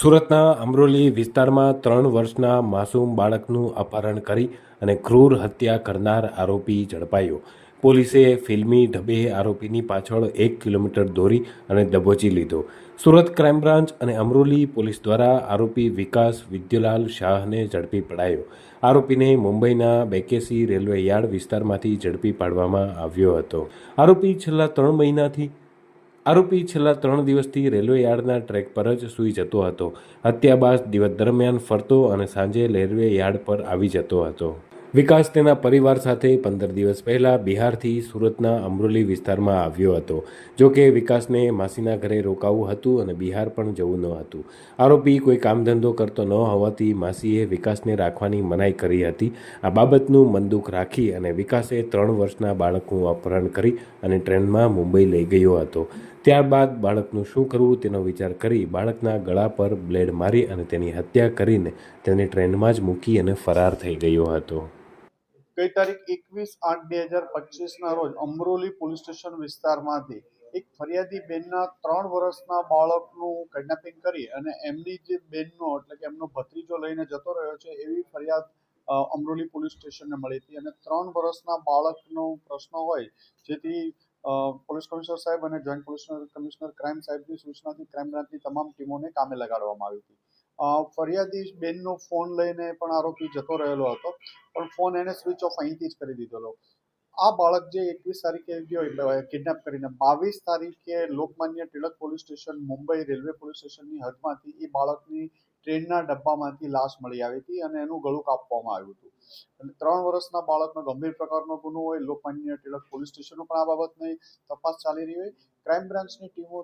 સુરતના અમરોલી વિસ્તારમાં ત્રણ વર્ષના માસૂમ બાળકનું અપહરણ કરી અને ક્રૂર હત્યા કરનાર આરોપી ઝડપાયો. પોલીસે ફિલ્મી ઢબે આરોપીની પાછળ એક કિલોમીટર દોરી અને દબોચી લીધો. સુરત ક્રાઇમ બ્રાન્ચ અને અમરોલી પોલીસ દ્વારા આરોપી વિકાસ વિદ્યુલાલ શાહને ઝડપી પડાયો. આરોપીને મુંબઈના બેકેસી રેલવે યાર્ડ વિસ્તારમાંથી ઝડપી પાડવામાં આવ્યો હતો. આરોપી છેલ્લા ત્રણ મહિનાથી આરોપી છેલ્લા ત્રણ દિવસથી રેલવે યાર્ડના ટ્રેક પર જ સૂઈ જતો હતો. હત્યા બાદ દિવસ દરમિયાન ફરતો અને સાંજે રેલવે યાર્ડ પર આવી જતો હતો. વિકાસ તેના પરિવાર સાથે પંદર દિવસ પહેલાં બિહારથી સુરતના અમરોલી વિસ્તારમાં આવ્યો હતો. જો કે વિકાસને માસીના ઘરે રોકાવું હતું અને બિહાર પણ જવું ન હતું. આરોપી કોઈ કામ ધંધો કરતો ન હોવાથી માસીએ વિકાસને રાખવાની મનાઈ કરી હતી. આ બાબતનું મનદુખ રાખી અને વિકાસે ત્રણ વર્ષના બાળકનું અપહરણ કરી અને ટ્રેનમાં મુંબઈ લઈ ગયો હતો. ત્યારબાદ બાળકનું શું કરવું તેનો વિચાર કરી બાળકના ગળા પર બ્લેડ મારી અને તેની હત્યા કરીને તેને ટ્રેનમાં જ મૂકી અને ફરાર થઈ ગયો હતો. ગઈ તારીખ એકવીસ આઠ બે હજાર પચીસના રોજ અમરોલી પોલીસ સ્ટેશન વિસ્તારમાંથી એક ફરિયાદી બેનના ત્રણ વર્ષના બાળકનું કિડનેપિંગ કરી અને એમની જે બેનનો એટલે કે એમનો ભત્રીજો લઈને જતો રહ્યો છે એવી ફરિયાદ અમરોલી પોલીસ સ્ટેશનને મળી હતી. અને ત્રણ વર્ષના બાળકનો પ્રશ્ન હોય, જેથી પોલીસ કમિશનર સાહેબ અને જોઈન્ટ પોલીસ કમિશનર ક્રાઇમ સાહેબની સૂચનાથી ક્રાઇમ બ્રાન્ચની તમામ ટીમોને કામે લગાડવામાં આવી હતી. ફરિયાદી બેનનો ફોન લઈને પણ આરોપી જતો રહેલો હતો, પણ ફોન એને સ્વિચ ઓફ અહીંથી જ કરી દીધેલો આ બાળક જે એકવીસ તારીખે ગયો એટલે કિડનેપ કરીને, બાવીસ તારીખે Lokmanya Tilak police station, Mumbai railway police સ્ટેશનની હદમાંથી એ બાળકની ટ્રેનના ડબ્બામાંથી લાશ મળી આવી હતી અને એનું ગળું કાપવામાં આવ્યું હતું. અને ત્રણ વર્ષના બાળકનો ગંભીર પ્રકારનો ગુનો હોય, લોકમાન્ય ટિળક પોલીસ સ્ટેશનો પણ આ બાબતની તપાસ ચાલી રહી હોય. ક્રાઇમ બ્રાન્ચની ટીમો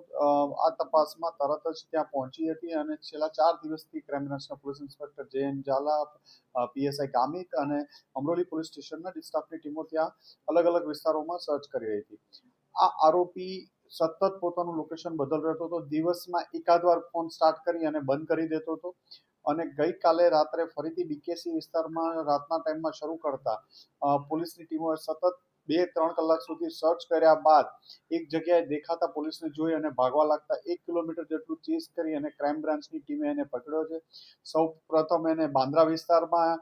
આ તપાસમાં તરત જ ત્યાં પહોંચી હતી અને છેલ્લા ચાર દિવસથી ક્રાઇમ બ્રાન્ચના police inspector J N Zala PSI Gamit અને અમરોલી પોલીસ સ્ટેશનના ડિસ્ટાફની ટીમો ત્યાં અલગ અલગ વિસ્તારોમાં સર્ચ કરી રહી હતી. આ આરોપી સતત પોતાનું લોકેશન બદલ રહેતો હતો, દિવસમાં એકાદ વાર ફોન સ્ટાર્ટ કરી અને બંધ કરી દેતો હતો. અને ગઈકાલે રાત્રે ફરીથી બીકેસી વિસ્તારમાં રાતના ટાઈમમાં શરૂ કરતા પોલીસની ટીમોએ સતત બે ત્રણ કલાક સુધી સર્ચ કર્યા બાદ એક જગ્યાએ દેખાતા પોલીસને જોઈ અને ભાગવા લાગતા એક કિલોમીટર જેટલું ચેસ કરી અને ક્રાઇમ બ્રાન્ચની ટીમે એને પકડ્યો છે. સૌ પ્રથમ એને બાંદ્રા વિસ્તારમાં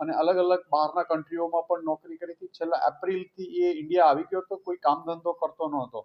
અને અલગ અલગ બહારના કન્ટ્રીઓમાં પણ નોકરી કરી હતી. છેલ્લા એપ્રિલથી એ ઇન્ડિયા આવી ગયો હતો. કોઈ કામ ધંધો કરતો ન હતો